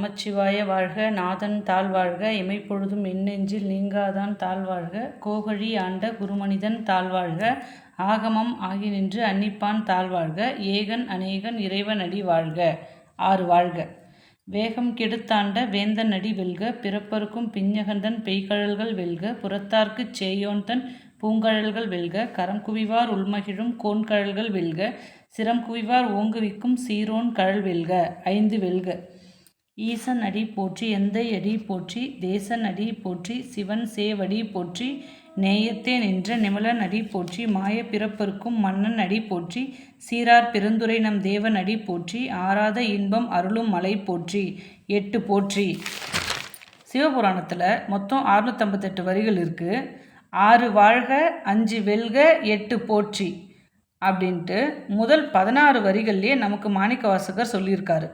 நமச்சிவாய வாழ்க நாதன் தாழ்வாழ்க இமைப்பொழுதும் எண்ணெஞ்சில் நீங்காதான் தாழ்வாழ்க கோகழி ஆண்ட குருமனிதன் தாழ்வாழ்க ஆகமம் ஆகி நின்று அன்னிப்பான் தாழ்வாழ்க ஏகன் அநேகன் இறைவன் அடி வாழ்க ஆறு வாழ்க. வேகம் கெடுத்தாண்ட வேந்தன் அடி வெல்க பிறப்பருக்கும் பிஞ்சகந்தன் பெய்கழல்கள் வெல்க புறத்தார்க்குச் சேயோன்தன் பூங்கழல்கள் வெல்க கரம் குவிவார் உள்மகிழும் கோன்கழல்கள் வெல்க சிரம் குவிவார் ஓங்குவிக்கும் சீரோன் கழல் வெல்க ஐந்து வெல்க. ஈசன் அடி போற்றி எந்தை அடி போற்றி தேசன் அடி போற்றி சிவன் சேவடி போற்றி நேயத்தே நின்ற நிமலன் அடி போற்றி மாயப் பிறப்பருக்கும் மன்னன் அடி போற்றி சீரார் பெருந்துரை நம் தேவன் அடி போற்றி ஆராத இன்பம் அருளும் மலை போற்றி எட்டு போற்றி. சிவபுராணத்தில் மொத்தம் அறுநூத்தம்பத்தெட்டு வரிகள் இருக்குது ஆறு வாழ்க அஞ்சு வெல்க எட்டு போற்றி அப்படின்ட்டு முதல் பதினாறு வரிகள்லேயே நமக்கு மாணிக்க வாசகர் சொல்லியிருக்காரு.